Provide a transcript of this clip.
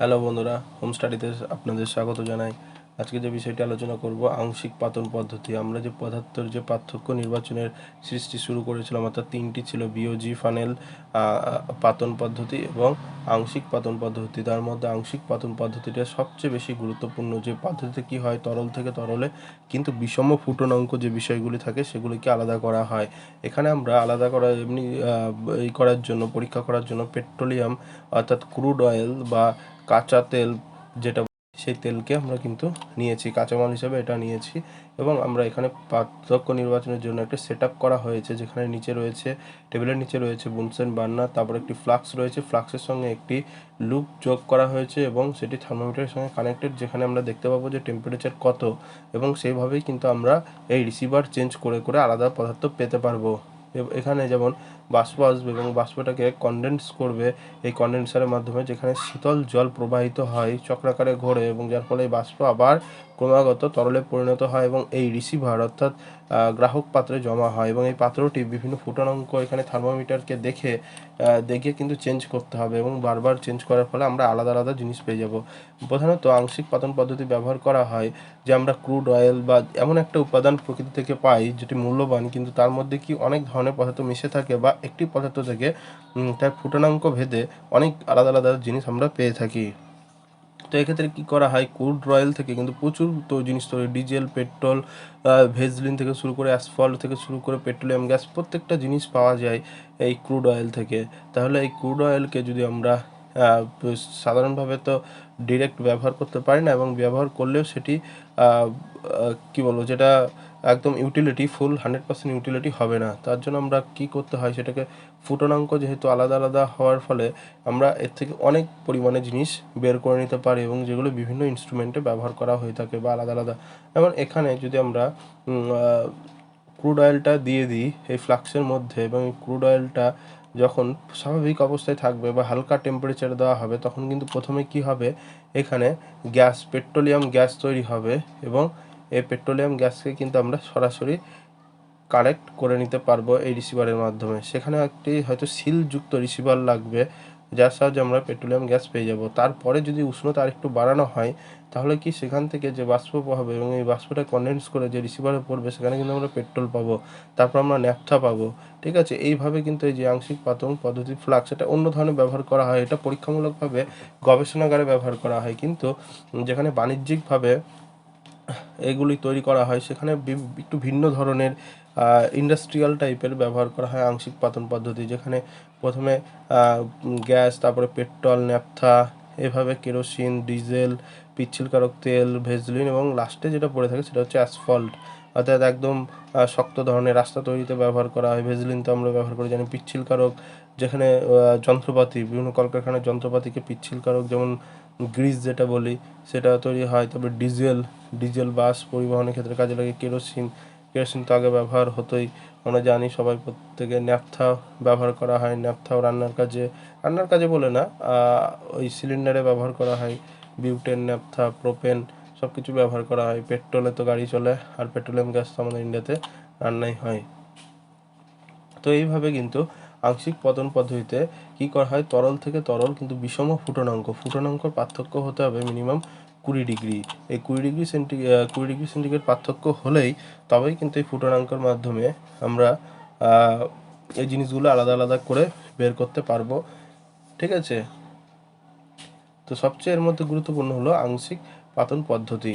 Hello বন্ধুরা home স্টাডিতে আপনাদের স্বাগত জানাই। আজকে যে বিষয়টি আলোচনা করব, আংশিক পাতন পদ্ধতি। আমরা যে পদার্থের যে পার্থক্য নির্বাচনের সৃষ্টি শুরু করেছিলাম, অর্থাৎ তিনটি ছিল বিওজি ফানেল পাতন পদ্ধতি এবং আংশিক পাতন পদ্ধতি। তার মধ্যে আংশিক পাতন পদ্ধতিটা সবচেয়ে বেশি গুরুত্বপূর্ণ, যে পদ্ধতিতে কি হয়, তরল থেকে তরলে কিন্তু বিষম ফুটনাঙ্ক যে বিষয়গুলি থাকে, সেগুলিকে আলাদা করা হয়। এখানে আমরা আলাদা করা, এমনি এই করার জন্য, পরীক্ষা করার জন্য পেট্রোলিয়াম, অর্থাৎ ক্রুড অয়েল বা কাঁচা তেল যেটা সেই তেলকে আমরা কিন্তু নিয়েছি, কাঁচামাল হিসেবে এটা নিয়েছি। এবং আমরা এখানে পার্থক্য নির্বাচনের জন্য একটা সেট করা হয়েছে, যেখানে নিচে রয়েছে টেবিলের নিচে রয়েছে বুনসেন বার্নার তারপর একটি ফ্লাক্স রয়েছে। ফ্লাক্সের সঙ্গে একটি লুপ যোগ করা হয়েছে এবং সেটি থার্মোমিটারের সঙ্গে কানেক্টেড যেখানে আমরা দেখতে পাবো যে টেম্পারেচার কত। এবং সেইভাবেই কিন্তু আমরা এই রিসিভার চেঞ্জ করে করে আলাদা পদার্থ পেতে পারব। এখানে যেমন বাষ্প আসবে এবং বাষ্পটাকে কনডেন্স করবে, এই কন্ডেন্সারের মাধ্যমে যেখানে শীতল জল প্রবাহিত হয়, চক্রাকারে ঘোরে এবং যার ফলে বাষ্প আবার ক্রমাগত তরলে পরিণত হয় এবং এই রিসিভার অর্থাৎ গ্রাহক পাত্রে জমা হয় এবং এই পাত্রটি বিভিন্ন ফুটানাঙ্ক এখানে থার্মোমিটারকে দেখে দেখে কিন্তু চেঞ্জ করতে হবে এবং বারবার চেঞ্জ করার ফলে আমরা আলাদা আলাদা জিনিস পেয়ে যাব। প্রধানত আংশিক পাতন পদ্ধতি ব্যবহার করা হয় যে আমরা ক্রুড অয়েল বা এমন একটা উপাদান প্রকৃতি থেকে পাই যেটি মূল্যবান কিন্তু তার মধ্যে কি অনেক ধরনের পদার্থ মিশে থাকে বা একটি পদার্থ থেকে তার ফুটানাঙ্ক ভেদে অনেক আলাদা আলাদা জিনিস আমরা পেয়ে থাকি। তো এক্ষেত্রে কী করা হয়? ক্রুড অয়েল থেকে কিন্তু প্রচুর তো জিনিস তৈরি ডিজেল পেট্রোল ভেজলিন থেকে শুরু করে অ্যাসফল্ট থেকে শুরু করে পেট্রোলিয়াম গ্যাস প্রত্যেকটা জিনিস পাওয়া যায় এই ক্রুড অয়েল থেকে। তাহলে এই ক্রুড অয়েলকে যদি আমরা সাধারণভাবে তো ডিরেক্ট ব্যবহার করতে পারি না এবং ব্যবহার করলেও সেটি কি বলব, যেটা একদম utility full hundred percent utility হবে না। তার জন্য আমরা কি করতে হয়, সেটাকে ফুটনাঙ্ক যেহেতু আলাদা আলাদা হওয়ার ফলে আমরা এর থেকে অনেক পরিমাণে জিনিস বের করে নিতে পারি এবং যেগুলো বিভিন্ন ইনস্ট্রুমেন্টে ব্যবহার করা হয়ে থাকে বা আলাদা আলাদা। যেমন এখানে যদি আমরা ক্রুড অয়েলটা দিয়ে দিই, এই ফ্লাক্সের মধ্যে, এবং এই ক্রুড অয়েলটা যখন স্বাভাবিক অবস্থায় থাকবে বা হালকা টেম্পারেচার দেওয়া হবে, তখন কিন্তু প্রথমে কি হবে? এখানে গ্যাস পেট্রোলিয়াম গ্যাস তৈরি হবে, এবং এই পেট্রোলিয়াম গ্যাসকে কিন্তু আমরা সরাসরি কানেক্ট করে নিতে পারব এই রিসিভারের মাধ্যমে। সেখানে একটি হয়তো সিলযুক্ত রিসিভার লাগবে যার সাহায্যে আমরা পেট্রোলিয়াম গ্যাস পেয়ে যাব। তারপরে যদি উষ্ণতা আরেকটু বাড়ানো হয়, তাহলে কি সেখান থেকে যে বাষ্প হবে এবং এই বাষ্পটা কনডেন্স করে যে রিসিভারে পড়বে, সেখানে কিন্তু আমরা পেট্রোল পাবো, তারপর আমরা ন্যাপথা পাবো। ঠিক আছে? এইভাবে কিন্তু এই যে আংশিক পাতন পদ্ধতি ফ্লাক্স, এটা অন্য ধরনের ব্যবহার করা হয়। এটা পরীক্ষামূলকভাবে গবেষণাগারে ব্যবহার করা হয়। কিন্তু যেখানে বাণিজ্যিকভাবে এগুলি তৈরি করা হয়, সেখানে একটু ভিন্ন ধরনের ইন্ডাস্ট্রিয়াল টাইপের ব্যবহার করা হয় আংশিক পাতন পদ্ধতি, যেখানে প্রথমে গ্যাস, তারপরে পেট্রোল, ন্যাপথা, এভাবে কেরোসিন, ডিজেল, পিচ্ছিলকারক তেল, ভেজলিন এবং লাস্টে যেটা পড়ে থাকে সেটা হচ্ছে অ্যাসফল্ট অর্থাৎ একদম শক্ত ধরনের রাস্তা তৈরিতে ব্যবহার করা হয়। ভেজলিন তো আমরা ব্যবহার করি, জানি পিচ্ছিলকারক, যেখানে যন্ত্রপাতি, বিভিন্ন কলকারখানার যন্ত্রপাতিকে পিচ্ছিলকারক যেমন গ্রিজ যেটা বলি, সেটা তৈরি হয়। তারপরে ডিজেল ডিজেল বাস পরিবহনের ক্ষেত্রে কাজে লাগে কেরোসিন কেরোসিন তো আগে ব্যবহার হতোই। আমরা জানি সবাই প্রত্যেকে ন্যাপথা ব্যবহার করা হয় ন্যাপথাও রান্নার কাজে। রান্নার কাজে বলে না ওই সিলিন্ডারে ব্যবহার করা হয় বিউটেন ন্যাপথা প্রোপেন সব কিছু ব্যবহার করা হয়। পেট্রোলে তো গাড়ি চলে, আর পেট্রোলিয়াম গ্যাস তো আমাদের ইন্ডিয়াতে রান্নাই হয়। তো এইভাবে কিন্তু আংশিক পতন পদ্ধতিতে কি করা হয়? তরল থেকে তরল কিন্তু বিষম ফুটনাঙ্ক। ফুটনাঙ্কর পার্থক্য হতে হবে মিনিমাম কুড়ি ডিগ্রি। এই কুড়ি ডিগ্রি সেন্টি কুড়ি ডিগ্রি সেন্টিগ্রেড পার্থক্য হলেই তবেই কিন্তু এই ফুটনাঙ্কের মাধ্যমে আমরা এই জিনিসগুলো আলাদা আলাদা করে বের করতে পারব। ঠিক আছে? তো সবচেয়ে এর মধ্যে গুরুত্বপূর্ণ হলো আংশিক পাতন পদ্ধতি।